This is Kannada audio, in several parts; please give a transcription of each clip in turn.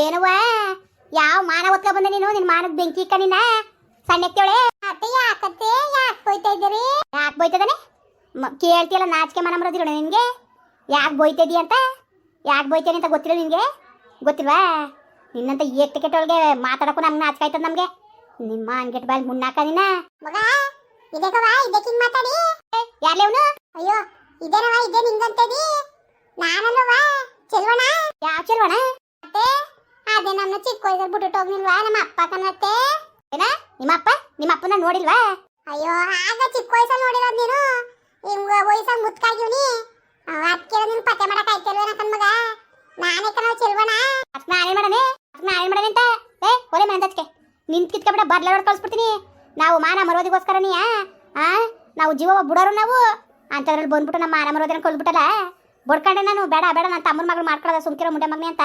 ಏನವ್ವ? ಯಾವ ಮಾನ ಒತ್ಕ ಬಂದ ನೀನು? ನಿನ್ ಮಾನದ ಬೆಂಕಿ ಕಣಿನ ಸಣ್ಣ ಅತ್ತೆ ಯಾಕತ್ತೆ? ಯಾಕೆ ಬೈತಾ ಇದ್ದೀರಿ? ಯಾಕೆ ಬೈತದಾನೆ? ಕೇಳ್ತಿಯಲ್ಲ ನಾಚಿಕೆ ಮನ ಬರೋದಿಲ್ಲ ನಿನ್ಗೆ? ಯಾಕೆ ಬೈತಿದಿ ಅಂತ? ಯಾಕೆ ಬೈತೇನೆ ಅಂತ ಗೊತ್ತಿಲ್ಲ ನಿನ್ಗೆ? ಗೊತ್ತಿಲ್ವಾ? ನಿನ್ನಂತ ಏಟ್ ಕೆಟ್ಟೊಳಗೆ ಮಾತಾಡಕ್ಕೂ ನಮ್ಗೆ ನಾಚಿಕೆ ಆಯ್ತದ ನಮ್ಗೆ? ನಿಮ್ಮ ಅನ್ಗೆಟ್ ಬಾಯ್ ಮುನ್ನಾಕ ನಿನ್ನ? ಮಗ ಇದಕ್ಕವ? ಮಾತಾಡಿ? ಯಾರ್ಲೆ ಅವನು? ಅಯ್ಯೋ ಇದೇನವ ಇದೇ ನಿಂಗಂತದಿ ನಾನಲ್ಲವ ಚೆಲ್ವಣ ಯಾವ ಚೆಲ್ವಣ ಅದೇ ನಮ್ಮ ಚಿಕ್ಕ ವಯಸ್ಸಲ್ಲಿ ಬಿಟ್ಟು ಹೋಗ್ನಿಲ್ವಾ ನಮ್ಮ ಅಪ್ಪ ಕನ್ನತ್ತೆ ಏನ? ನಿಮ್ಮ ಅಪ್ಪ? ನಿಮ್ಮ ಅಪ್ಪನ ನೋಡಿಲ್ವಾ? ಅಯ್ಯೋ ಆಗ ಚಿಕ್ಕ ವಯಸ್ಸಲ್ಲಿ ನೋಡಿರೋದು ನೀನು? ಹಿಂಗ ವಯಸ್ಸಾಗ ಮುತ್ಕಾಗಿವ್ನಿ ಅದಕ್ಕೆ ನಿನ್ ಪತ್ತೆ ಮಾಡಕ್ ಆಯ್ತಲ್ವೇನ ಕಣ್ ಮಗ? ನಾನೇ ಕಣ ಚೆಲ್ವಣ. ಅದ್ ನಾನೇ ಮಾಡನೆ ಅದ್ ನಾನೇ ಮಾಡನೆ ಅಂತ. ಏ ಒಲೆ ಮನೆ ಹಚ್ಕೆ ನಿಂತ್ ಕಿತ್ಕೊಬಿಡ ಬರ್ಲಾಡ್ ಕಳ್ಸ್ಬಿಡ್ತೀನಿ. ನಾವು ಮಾನ ಮರೋದಿಗೋಸ್ಕರ ನೀ ಆ? ನಾವು ಜೀವ ಬಿಡೋರು ನಾವು. ಅಂತದ್ರಲ್ಲಿ ಬಂದ್ಬಿಟ್ಟು ನಮ್ಮ ಮಾನ ಮರೋದಿನ ಕೊಲ್ಬಿಟ್ಟಲ್ಲ ಬಡ್ಕೊಂಡೆ ನಾನು. ಬೇಡ ಬೇಡ ನನ್ನ ತಮ್ಮನ ಮಗಳು ಮಾಡ್ಕೊಳ್ಳೋದ ಸುಮ್ಕಿರೋ ಮುಂಡೆ ಮಗನೇ ಅಂತ.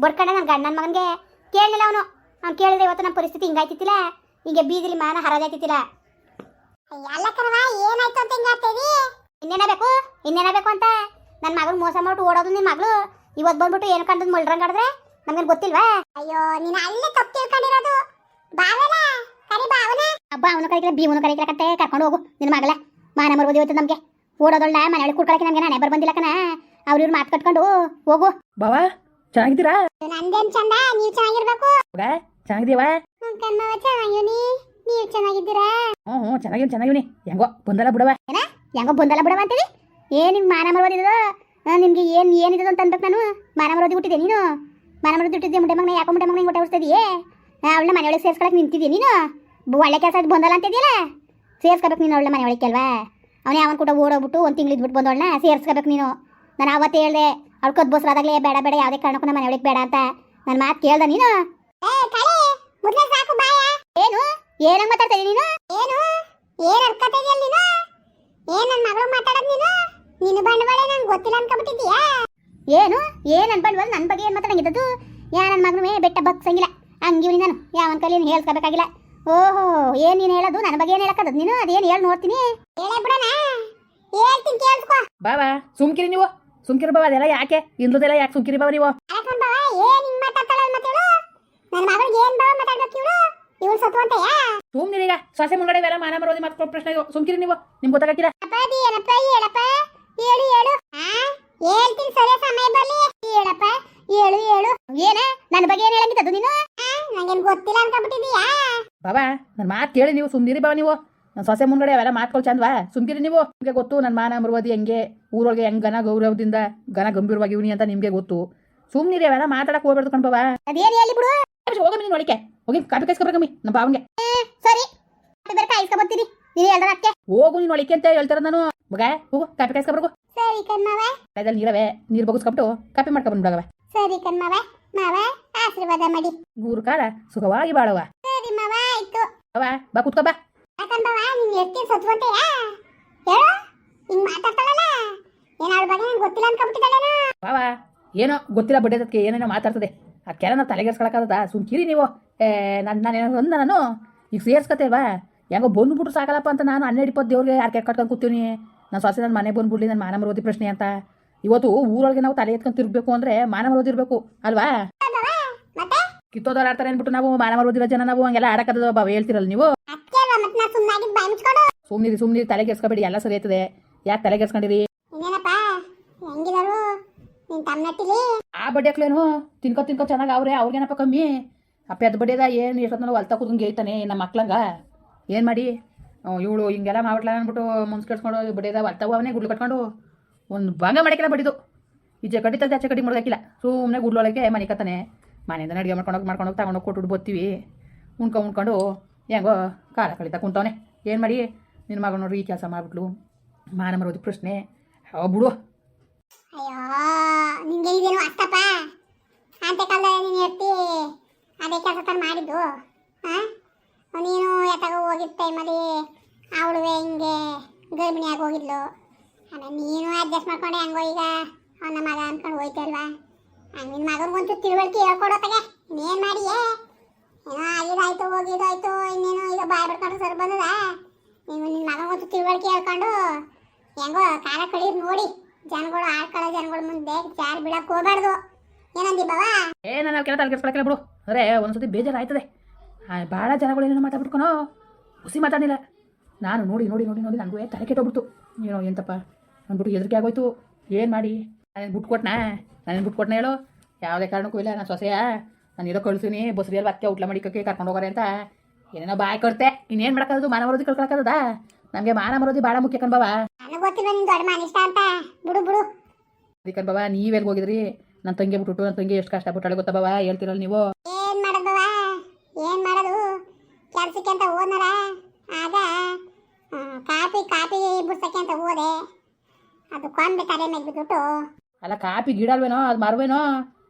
ಬಡ್ಕೊಂಡೆ ನನ್ನ ಗಂಡನ ಮಗನಿಗೆ. ಕೇಳಲಿಲ್ಲ ಅವನು. ಅವ್ನು ಕೇಳಿದ್ರೆ ಇವತ್ತು ನಮ್ಮ ಪರಿಸ್ಥಿತಿ ಹಿಂಗಾಯ್ತಿತ್ತಿಲ್ಲ. ಹಿಂಗೆ ಬೀದಿಲಿ ಮಾನ ಹರಾಜಾಯ್ತಿತ್ತಿಲ್ಲ. ಎಲ್ಲ ಕಣವ ಏನಾಯ್ತು ಅಂತ ಹಿಂಗಾಗ್ತೇವಿ ಇನ್ನೇನ ಬೇಕು? ಇನ್ನೇನ ಬೇಕು ಅಂತ? ನನ್ನ ಮಗನ ಮೋಸ ಮಾಡ್ಬಿಟ್ಟು ಓಡೋದು ನಿನ್ನ ಮಗಳು. ಇವತ್ತು ಬಂದ್ಬಿಟ್ಟು ಏನು ಕಂಡದ್ ಮುಳ್ರಂಗ್ ಆಡಿದ್ರೆ? ನಮ್ಗೇನು ಗೊತ್ತಿಲ್ವಾ? ಅಯ್ಯೋ ನೀನು ಅಲ್ಲೇ ತಪ್ಪು ತಿಳ್ಕೊಂಡಿರೋದು. ಬಾವಲ ಕರಿ ಬಾವನ? ಅಬ್ಬ ಅವನು ಕರಿಕಲ ಭೀಮನು ಕರಿಕಲಕಂತೆ ಕರ್ಕೊಂಡು ಹೋಗು ನಿನ್ನ ಮಗಳ. ಮಾನ ಮರ್ಬೋದು ಇವತ್ತು ನಮಗೆ. ಓಡೋದೊಳ್ಳ ಮನೆಯೊಳಗೆ ಕುಡ್ಕೊಳಕ್ಕೆ ನಮಗೆ ನಾನೇ ಬರ್ ಬಂದಿಲ್ಲ ಕಣ. ಅವ್ರ ಇವ್ರು ಮಾತು ಕಟ್ಕೊಂಡು ಹೋಗು. ಬಾವಾ ಚೆನ್ನಾಗಿದ್ದೀರಾ? ನಂದೇನ್ ಚಂದ? ನೀವು ಚೆನ್ನಾಗಿರ್ಬೇಕು? ಮಗ ಚೆನ್ನಾಗಿದೀವ ಕಣ್ಣವ ಚೆನ್ನಾಗಿವ್ನಿ. ನೀವ್ ಚೆನ್ನಾಗಿದ್ದೀರಾ? ಹ್ಞೂ ಹ್ಞೂ ಚೆನ್ನಾಗಿವ್ನಿ ಚೆನ್ನಾಗಿವ್ನಿ. ಹೆಂಗೋ ಬಂದಲ್ಲ ಬಿಡವ ಹೆಂಗೋ ಬಂದಲ್ಲ ಬಿಡವ ಅಂತೀವಿ ಏನ್ ನಿಮ್ಗೆ ಮಾನ ಮರೋದಿದ್ದು ನಿಮ್ಗೆ ಏನ್ ಏನಿದೆ ಅಂತ ಅನ್ಬೇಕು ನಾನು? ಮಾನ ಮರೋದಿ ಹುಟ್ಟಿದೆ ನೀನು? ಮಾನ ಮರೋದಿ ಹುಟ್ಟಿದ್ದೆ ಮುಂಡೆ ಮಗನ ಯಾಕೋ ಮುಂಡೆ ಮಗನ ಹೊಟ್ಟೆ ಉಡ್ತಿದೀಯೇ ಅವಳನ್ನ ಮನೆಯೊಳಗೆ ಸೇರ್ಸ್ಕೊಳಕ್ ನಿಂತಿದ್ದೀನಿ ನೀನು? ಒಳ್ಳೆ ಕೆಲಸ ಬಂದಲ್ಲ ಅಂತಿದ್ಯಲ್ಲ? ಸೇರ್ಸ್ಕೋಬೇಕು ನೀನು ಅವಳ ಮನೆಯೊಳಗೆ ಅಲ್ವಾ ಅವನೇ ಅವನ ಕೂಡ ಓಡೋಗ್ಬಿಟ್ಟು ಒಂದು ತಿಂಗಳು ಇದ್ಬಿಟ್ಟು ಬಂದವಳನ್ನ ಸೇರ್ಸ್ಕೋಬೇಕು ನೀನು. ನಾನು ಅವತ್ತೇ ಹೇಳ್ದೆ ಅವ್ಳು ಕದ್ ಬಸ್ರಾದಾಗಲೇ ಬೇಡ ಬೇಡ ಯಾವುದೇ ಕಾರಣಕ್ಕೂ ನಮ್ಮ ಮನೆಯೊಳಗೆ ಬೇಡ ಅಂತ. ನನ್ನ ಮಾತು ಕೇಳ್ದ ನೀನು? ಏನು? ಏನಂಗ್ ಮಾತಾಡ್ತಾ ನೀನು? ಏನು? ಏನ್ ಇದೀಯ ನೀನು? ಏನ್ ನನ್ನ ಮಗಳು ಮಾತಾಡೋದು ನೀನು? ನಿನ್ನ ಬಂಡವಾಳ ನಂಗೆ ಗೊತ್ತಿಲ್ಲ ಅನ್ಕೊಂಡ್ಬಿಟ್ಟಿದ್ಯಾ ಏನು? ಏನ್ ನನ್ ಬಂಡವಾಳ ನನ್ನ ಬಗ್ಗೆ ಏನ್ ಮಾತಾಡಂಗಿದ್ದದು ಯಾ ನನ್ನ ಮಗನೇ ಬೆಟ್ಟ ಬಗ್ಸಂಗಿಲ್ಲ. ಹಂಗಿವ್ನಿ ನಾನು. ಯಾವನ್ ಕೈಲಿ ಏನು ಹೇಳ್ಸ್ಕೋಬೇಕಾಗಿಲ್ಲ. ಓಹೋ ಏನ್ ನೀನು ಹೇಳೋದು? ನನ್ನ ಬಗ್ಗೆ ಏನ್ ಹೇಳಕ್ಕದ್? ನೀನು ಅದೇನ್ ಹೇಳಿ ನೋಡ್ತೀನಿ? ಹೇಳೇ ಬಿಡೋಣ. ಹೇಳ್ತೀನಿ ಕೇಳಿಸ್ಕೊ. ಬಾ ಸುಮ್ಕಿರಿ ನೀವು. ಸುಮ್ಕಿರಿ ಬಾವ ಅದೆಲ್ಲ ಯಾಕೆ? ಇಲ್ದದೆಲ್ಲ ಯಾಕೆ ಸುಮ್ಕಿರಿ ಬಾವ ನೀವು? ಸುಮ್ನಿರಿ ಈಗ. ಸೊಸೆ ಮುಂಗಡೆ ಬೇರೆ ಮಾನ ಮರೋದಿ ಮಾತು ಪ್ರಶ್ನೆ ಸುಂಕಿರಿ ಸುಮ್ಕಿರಿ ನೀವು. ನಿಮ್ಗೆ ಗೊತ್ತಾಗಿಲ್ಲ ಹೇಳು ಹೇಳು. ಆ? ಹೇಳ್ತೀನಿ ಸರಿ ಸಮಯ ಬರ್ಲಿ. ಹೇಳಪ್ಪ. ಹೇಳು ಹೇಳು. ಏನ? ನನ್ನ ಬಗ್ಗೆ ಏನ್ ನೀನು? ನಂಗೇನ್ ಗೊತ್ತಿಲ್ಲ ಅನ್ಕೊಂಡ್ಬಿಟ್ಟಿದೀಯಾ ಬಾಬಾ ನನ್ನ ಮಾತು ಕೇಳಿ ನೀವು ಸುಮ್ನಿರಿ ಬಾವ ನೀವು. ನನ್ನ ಸೊಸೆ ಮುಂಗಡೆ ಅವೆಲ್ಲ ಮಾತ್ಕೊಳ್ ಚಂದ್ವಾ. ಸುಮ್ಕಿರಿ ನೀವು. ನಿಮಗೆ ಗೊತ್ತು ನನ್ನ ಮಾನ ಮರುವದಿ ಹೆಂಗೆ ಊರೊಳಗೆ ಹೆಂಗ್ ಗನ ಗೌರವದಿಂದ ಗನ ಗಂಭೀರವಾಗಿ ಇವನಿ ಅಂತ ನಿಮಗೆ ಗೊತ್ತು. ಸುಮ್ನಿರಿ ಅವೆಲ್ಲ ಮಾತಾಡಕ್ ಹೋಗ್ಬೇಡ್ದು ಕಣ್ಬವಾ ಅದೇನ್ ಹೇಳಿ ಬಿಡು. ಹೋಗಮ್ಮಿ ನೀನು ಒಳಿಕೆ ಹೋಗಿ ಕಾಪಿ ಕಾಯಿಸ್ಕೊಬೇಕಮ್ಮಿ ನಮ್ಮ ಬಾವಂಗೆ. ಸರಿ. ಬೇರೆ ಕಾಯಿಸ್ಕೊ ಬರ್ತೀನಿ. ನೀನು ಹೇಳ್ದ ಅಕ್ಕೆ ಹೋಗು ನೀನು ಒಳಿಕೆ ಅಂತ ಹೇಳ್ತಾರ ನಾನು. ಮಗ ಹೋಗು ಕಾಪಿ ಕಾಯಿಸ್ಕೊಬ್ರಗು. ಸರಿ ಕಣ್ಮವ ನೀರ್ ನೀರವೆ ನೀರು ಕಾಫಿ ಕಾಪಿ ಮಾಡ್ಕೊಂಡ್ಬಿಡಗವ ಸರಿ ಕಣ್ಮವ ಮಾವ ಆಶೀರ್ವಾದ ಮಾಡಿ. ನೂರು ಕಾಲ ಸುಖವಾಗಿ ಬಾಳವ ಸರಿ ಮಾವ ಆಯ್ತು. ಅವ ಬಾ ಕುತ್ಕೋ ಬಾ. ಬಾವ ಎಷ್ಟು ಹೇಳು ಹಿಂಗ್ ಮಾತಾಡ್ತಾಳಲ್ಲ? ಏನ್ ಅವಳ ಬಗ್ಗೆ ನಂಗೆ ಗೊತ್ತಿಲ್ಲ ಬಡ್ಡೆ ಬಾವಾ ಏನೋ ಗೊತ್ತಿಲ್ಲ ಬಡ್ಡೆದಕ್ಕೆ ಏನೇನೋ ಮಾತಾಡ್ತದೆ. ಅದಕ್ಕೆಲ್ಲ ನಾವು ತಲೆಗೆಡ್ಸ್ಕೊಳಕ್ಕಾಗದ ಸುಮ್ಕಿರಿ ನೀವು. ಏ ನನ್ನ ನಾನು ಏನೋ ಅಂದ ನಾನು. ಈಗ ಸೇರ್ಸ್ಕತ್ತೇವಾ ಹೆಂಗೋ ಬಂದ್ಬಿಟ್ರು ಸಾಕಲ್ಲಪ್ಪ ಅಂತ ನಾನು ಹನ್ನೆರಡು ಇಪ್ಪತ್ತು ದೇವ್ರಿಗೆ ಯಾರು ಕಟ್ಕೊಂಡು ಕೂತೀವಿ ನಾನು ಸೊಸೆ ನನ್ನ ಮನೆ ಬಂದ್ಬಿಡ್ಲಿ ನನ್ನ ಮಾನ ಮರೋದಿ ಪ್ರಶ್ನೆ ಅಂತ. ಇವತ್ತು ಊರೊಳಗೆ ನಾವು ತಲೆ ಎತ್ಕೊಂಡು ತಿರ್ಬೇಕು ಅಂದರೆ ಮಾನ ಮರೋದಿ ಇರಬೇಕು ಅಲ್ವಾ? ಕಿತ್ತೋದವ್ರು ಆಡ್ತಾರೆ ಅಂದ್ಬಿಟ್ಟು ನಾವು ಮಾನ ಮರೋದಿರೋ ಜನ ನಾವು ಹಂಗೆಲ್ಲ ಆಡಕ್ಕದ ಬಾವ ಹೇಳ್ತಿರಲ್ಲ ನೀವು? ಮತ್ತೆ ನಾ ಸುಮ್ಮನಾಗಿದ್ದು ಬಾಯಿ ಮುಚ್ಕೊಂಡು ಸುಮ್ಮನಿರಿ ಸುಮ್ಮನಿರಿ ತಲೆಗೆಡ್ಸ್ಕೊಬೇಡಿ ಎಲ್ಲ ಸರಿ ಆಯ್ತದೆ. ಯಾಕೆ ತಲೆಗೆಡ್ಸ್ಕೊಂಡಿರಿ ಇನ್ನೇನಪ್ಪ ಹೆಂಗಿದಾರು? ನಿನ್ ತಮ್ಮನಟ್ಟಿಲಿ ಆ ತಿನ್ಕೋ ತಿನ್ಕೊ ತಿನ್ಕೊ ಚೆನ್ನಾಗಿ ಅವ್ರೆ ಅವ್ರಿಗೇನಪ್ಪ ಕಮ್ಮಿ? ಅಪ್ಪ ಅದು ಬಡ್ಡೆದ ಏನು ಎಷ್ಟೊತ್ತು ಹೊಲ್ತಾ ಕೂದಂಗೆ ಐತಾನೆ ನಮ್ಮ ಮಕ್ಳಂಗ ಏನ್ ಮಾಡಿ? ಇವಳು ಹಿಂಗೆಲ್ಲ ಮಾಡ್ಬಿಟ್ಲ ಅಂದ್ಬಿಟ್ಟು ಮುನ್ಸ್ ಕೆಡ್ಸ್ಕೊಂಡು ಬಡ್ಡೆದ ಹೊಲ್ತಾವು ಅವನೇ ಗುಡ್ಲು ಕಟ್ಕೊಂಡು ಒಂದು ಭಂಗ ಮಾಡಕ್ಕಿಲ್ಲ ಬಡಿದು ಈಚೆ ಕಡಿತ ಆಚೆ ಕಡಿ ಮುಡ್ದಾಕಿಲ್ಲ ಸುಮ್ಮನೆ ಗುಡ್ಲೊಳಗೆ ಮನೆ ಕತ್ತಾನೆ. ಮನೆಯಿಂದ ಅಡುಗೆ ಮಾಡ್ಕೊಂಡು ಮಾಡ್ಕೊಂಡು ತಗೊಂಡೋಗಿ ಕೊಟ್ಟು ಬರ್ತೀವಿ ಉಣ್ಕೊಂಡು ಉಣ್ಕೊಂಡು ಹೆಂಗೋ ಕಾಲ ಕಳೀತಾ ಕುಂತವನೆ. ಏನು ಮಾಡಿ? ನಿನ್ನ ಮಗ ನೋಡ್ರಿ ಈ ಕೆಲಸ ಮಾಡಿಬಿಟ್ಲು. ಮಾನ ಮರೋದು ಪ್ರಶ್ನೆ. ಅವ ಬಿಡು. ಅಯ್ಯೋ, ನಿಂಗೆ ಅಷ್ಟಪ್ಪ? ನೀನು ಅದೇ ಕೆಲಸ ಹಾಂ ನೀನು ಟೈಮಲ್ಲಿ ಹೋಗಿದ್ಲು. ಆಮೇಲೆ ನೀನು ಅಡ್ಜಸ್ಟ್ ಮಾಡ್ಕೊಂಡೆ ಹೆಂಗೋ ಈಗ. ಅವನ ಮಗ ಅನ್ಕೊಂಡು ಹೋಯ್ತಲ್ವಾ ನಿನ್ನ ಮಗನಿಗಂತೂ ತಿಳುವಳಿಕೆ ಹೇಳ್ಕೊಡೋತ್ತಾಗೆ ಇನ್ನೇನು ಮಾಡಿಯೇ ಏನೋ ಹೋಗಿ ಇದಾಯ್ತು. ಇನ್ನೇನು ಈಗ ಬಾಯ್ ಬಿಡ್ಕೊಂಡು ಸರ್ ಬಂದದ? ನೀವು ನಿನ್ನ ಮಗನಿಗಂತೂ ತಿಳುವಳಿಕೆ ಹೇಳ್ಕೊಂಡು ಹೆಂಗೋ ಕಾಲ ಕಳೀರ್ ನೋಡಿ. ಜನಗಳು ಆಡ್ಕೊಳ್ಳೋ ಜನಗಳ ಮುಂದೆ ಜಾರಿ ಬಿಡಕ್ ಹೋಗ್ಬಾರ್ದು. ಏನಂದಿ ಬಾವಾ? ಏ, ನಾನು ಕೆಲ ತಲೆ ಕೆಡ್ಸ್ಕೊಳಕ್ಕಿಲ್ಲ ಬಿಡು ಅರೆ, ಒಂದ್ಸತಿ ಬೇಜಾರು ಆಯ್ತದೆ ಭಾಳ ಜನಗಳು ಏನೇನು ಮಾತಾಡ್ಬಿಟ್ಕೊನೋ. ಹುಸಿ ಮಾತಾಡಿಲ್ಲ ನಾನು ನೋಡಿ ನೋಡಿ ನೋಡಿ ನೋಡಿ ನನಗೂ ತಲೆ ಕೆಟ್ಟೋಗ್ಬಿಡ್ತು. ಏನೋ ಎಂತಪ್ಪ? ಅಂದ್ಬಿಟ್ಟು ಹೆದರಿಕೆ ಆಗೋಯ್ತು. ಏನು ಮಾಡಿ? ನಾನೇನು ಬಿಟ್ಟು ಕೊಟ್ನಾ ನಾನೇನು ಬಿಟ್ಟು ಕೊಟ್ನ ಹೇಳು? ಯಾವುದೇ ಕಾರಣಕ್ಕೂ ಇಲ್ಲ, ನಾನು ಸೊಸೆಯ? ನಾನು ಇರೋ ಕಳ್ಸಿನಿ ಬಸ್ರಿಯಲ್ಲಿ ಅಕ್ಕೆ ಊಟ ಮಾಡಿಕಕ್ಕೆ ಕರ್ಕೊಂಡು ಹೋಗೋರೆ ಅಂತ. ಏನೇನೋ ಬಾಯ್ ಕೊಡ್ತೆ ಇನ್ನೇನು ಮಾಡ್ಕೊಳ್ಳೋದು ಮಾನವ ಮರೋದಿ ಕಳ್ಕೊಳಕದ ನಮಗೆ ಮಾನ ಮರೋದಿ ಭಾಳ ಮುಖ್ಯ ಕಣ್ಬವ ಬಿಡು ಬಿಡು. ಅದಕ್ಕೆ ಬಾವ ನೀವೆಲ್ಲಿ ಹೋಗಿದ್ರಿ? ನನ್ನ ತಂಗಿ ಬಿಟ್ಟು ನನ್ನ ತಂಗಿ ಎಷ್ಟು ಕಷ್ಟಪಟ್ಟಾಳೆ ಗೊತ್ತಾ ಬಾವ? ಹೇಳ್ತಿರಲ್ಲ ನೀವು. ಏನ್ ಮಾಡೋದು ಏನ್ ಮಾಡೋದು? ಕೆಲಸಕ್ಕೆ ಅಂತ ಹೋದ್ನಲ್ಲ? ಆಗ ಕಾಫಿ ಕಾಫಿ ಬುಡ್ಸಕ್ಕೆ ಅಂತ ಹೋದೆ. ಅದು ಕೊಂಬೆ ತಲೆ ಮೇಲೆ ಬಿದ್ದುಬಿಟ್ಟು. ಅಲ್ಲ ಕಾಪಿ ಗಿಡ ಅಲ್ವೇನೋ ಅದು ಮರವೇನೋ?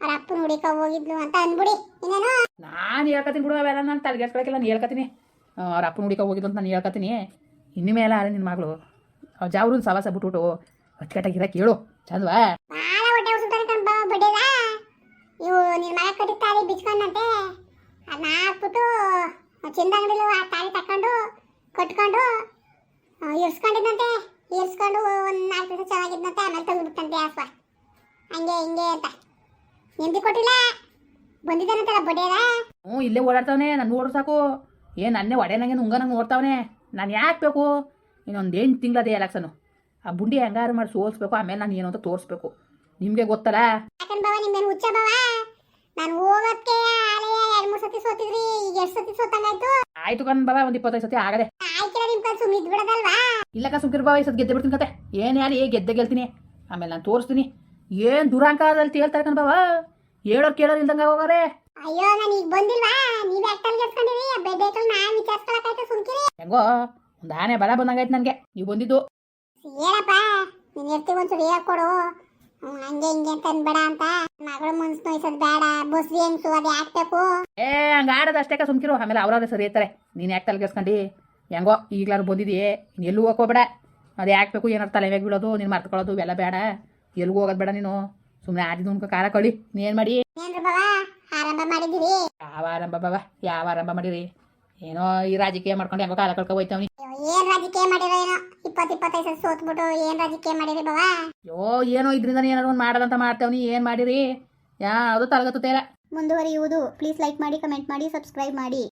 ಅವ್ರ ಅಪ್ಪನ ಹುಡಿಕ ಹೋಗಿದ್ಲು ಅಂತ ಅನ್ಬಿಡಿ. ಇನ್ನೇನು? ನಾನು ಹೇಳ್ಕತೀನಿ ಬಿಡು ಅವೆಲ್ಲ ನಾನು ತಲೆಗೆಸ್ಕೊಳಕಿಲ್ಲ ನಾನು ಹೇಳ್ಕತೀನಿ ಅವ್ರ ಅಪ್ಪನ ಹುಡುಕ ಹೋಗಿದ್ದು ಅಂತ ನಾನು ಹೇಳ್ಕತೀನಿ ಇನ್ನು ಮೇಲೆ ಅಲ್ಲ ನಿನ್ನ ಮಗಳು. ಅವ್ರ ಜಾವ್ರನ್ನ ಸವಾಸ ಬಿಟ್ಬಿಟ್ಟು ಅಚ್ಚುಕಟ್ಟಾಗಿರ ಕೇಳು ಚಂದವಾ? ಬಾಳ ಹೊಟ್ಟೆ ಉಸುತ್ತಾರೆ ಕಣ್ಬ ಬಡ್ಡಿದ ಇವು ನಿನ್ನ ಮನೆ ಕಟ್ಟಿರ್ತಾರೆ ಬಿಚ್ಕೊಂಡಂತೆ. ಅದನ್ನ ಹಾಕ್ಬಿಟ್ಟು ಚಿಂದಂಗಡಿಲು ಆ ತಾಳಿ ತಕೊಂಡು ಕಟ್ಕೊಂಡು ಇರ್ಸ್ಕೊಂಡಿದ್ದಂತೆ ಇರ್ಸ್ಕೊಂಡು ಒಂದು ನಾಲ್ಕು ದಿವಸ ಚೆನ್ನಾಗಿದ್ದಂತೆ ಆಮೇಲೆ ತೆಗೆದ್ಬಿಟ್ಟಂತೆ ಆಸ್ವ ಹಂಗೆ ಹಿಂಗೆ ಅಂತ. ನೆಮ್ಮದಿ ಕೊಟ್ಟಿಲ್ಲ? ಬಂದಿದ್ದಾನಂತಲ್ಲ ಬಡಿಯದ ಹ್ಞೂ ಇಲ್ಲೇ ಓಡಾಡ್ತಾವನೆ ನಾನು ನೋಡ್ರು ಸಾಕು. ಏನು ನನ್ನೇ ಒಡೆನಂಗೆ ನುಂಗನಂಗೆ ಓಡ್ತಾವನೆ ನಾನು ಯಾಕೆ ಬೇಕು? ಇನ್ನೊಂದು ಎಂಟು ತಿಂಗಳದೇ ಎಲೆಕ್ಷನು ಆ ಬುಂಡಿ ಹೆಂಗಾರು ಮಾಡಿ ಸೋಲ್ಸ್ಬೇಕು ಆಮೇಲೆ ನಾನು ಏನು ಅಂತ ತೋರಿಸ್ಬೇಕು. ನಿಮಗೆ ಗೊತ್ತಲ್ಲ? ಆಯ್ತು ಕಣ್ ಬಾಬಾ ಒಂದ್ ಇಪ್ಪತ್ತೈದು ಸತಿ ಆಗದೆ. ಇಲ್ಲಕ್ಕ ಸುಮ್ಕಿರ್ ಬಾಬಾ ಈ ಸತಿ ಗೆದ್ದೆ ಬಿಡ್ತೀನಿ ಕತೆ. ಏನು ಏ ಗೆದ್ದೆ ಗೆಲ್ತೀನಿ. ಆಮೇಲೆ ನಾನು ತೋರಿಸ್ತೀನಿ. ಏನು ದುರಾಂಕಾರದಲ್ಲಿ ತೇಳ್ತಾರೆ ಕಣ್ ಬಾವ ಹೇಳೋರು ಕೇಳೋರು ಇಲ್ದಂಗೆ ಹೋಗೋರೆ ಅಯ್ಯೋ ನಾನು ಈಗ ಬಂದಿಲ್ವಾ? ನೀವ್ ಯಾಕೆ ಗೆಲ್ಸ್ಕೊಂಡಿರಿ ಬೆಡ್ಡೇಕಲ್ ನಾನ್ ವಿಚಾರಿಸ್ಕೊಳಕಾಯ್ತು ಸುಮ್ಕಿರಿ. ಹೆಂಗೋ ಒಂದು ಆನೆ ಬಲ ಬಂದಂಗಾಯ್ತು ನನಗೆ. ನೀವು ಬಂದಿದ್ದು. ಏನಪ್ಪ ನೀನ್ ಇರ್ತೀವಿ ಒಂಚೂರು ಹೇಳ್ಕೊಡು ಹಂಗೆ ಹಿಂಗೆ ಅಂತ ಅನ್ಬೇಡ ಅಂತ. ಮಗಳು ಮುನ್ಸ್ ನೋಯ್ಸೋದ್ ಬೇಡ ಬಸ್ ಹೆಂಗ್ಸು ಅದು ಹಾಕ್ಬೇಕು ಏ ಹಂಗೆ ಆಡೋದು ಅಷ್ಟೇ ಸುಮ್ಕಿರು. ಆಮೇಲೆ ಅವ್ರವ್ರೆ ಸರಿ ಇರ್ತಾರೆ. ನೀನು ಯಾಕೆ ತಲೆಗೆಸ್ಕೊಂಡು ಹೆಂಗೋ ಈಗಲಾರು ಬಂದಿದೆಯೇ? ಇನ್ನು ಎಲ್ಲೂ ಹೋಗೋಬೇಡ ಅದು ಯಾಕೆ ಬೇಕು ಏನಾರು ತಲೆ ಮೇಲೆ ಬೀಳೋದು ನೀನು ಮರ್ತ್ಕೊಳ್ಳೋದು ಇವೆಲ್ಲ ಬೇಡ. ಎಲ್ಗೂ ಹೋಗೋದು ಬೇಡ ನೀನು. ಸುಮ್ಮನೆ ಆದಿದ್ದು ಉನ್ಕೊ ಕಾರ ಕೊಡಿ. ನೀನು ಮಾಡಿ? ಆರಂಭ ಮಾಡಿದಿರಿ ಯಾವ ಆರಂಭ ಬಾಬಾ ಯಾವ ಆರಂಭ ಮಾಡಿರಿ? ಏನೋ ಈ ರಾಜಕೀಯ ಮಾಡ್ಕೊಂಡು ಹೆಂಗೋ ಕಾಲ ಕಳ್ಕೊ ಹೋಯ್ತವ್ನಿ. ಏನ್ ರಾಜಕೀಯ ಮಾಡಿರೋ ಏನೋ? ಇಪ್ಪತ್ ಇಪ್ಪತ್ತೈದು ಸೋತ್ಬಿಟ್ಟು ಏನ್ ರಾಜಕೀಯ ಮಾಡಿರಿ ಬಾವ? ಅಯ್ಯೋ ಏನೋ ಇದ್ರಿಂದ ಏನಾದ್ರು ಒಂದು ಮಾಡೋದಂತ ಮಾಡ್ತಾವ್ನಿ. ಏನು ಮಾಡಿರಿ? ಯಾವುದು ತಲೆಗತ್ತೇರ ಮುಂದುವರಿಯುವುದು. ಪ್ಲೀಸ್ ಲೈಕ್ ಮಾಡಿ ಕಮೆಂಟ್ ಮಾಡಿ ಸಬ್ಸ್ಕ್ರೈಬ್ ಮಾಡಿ.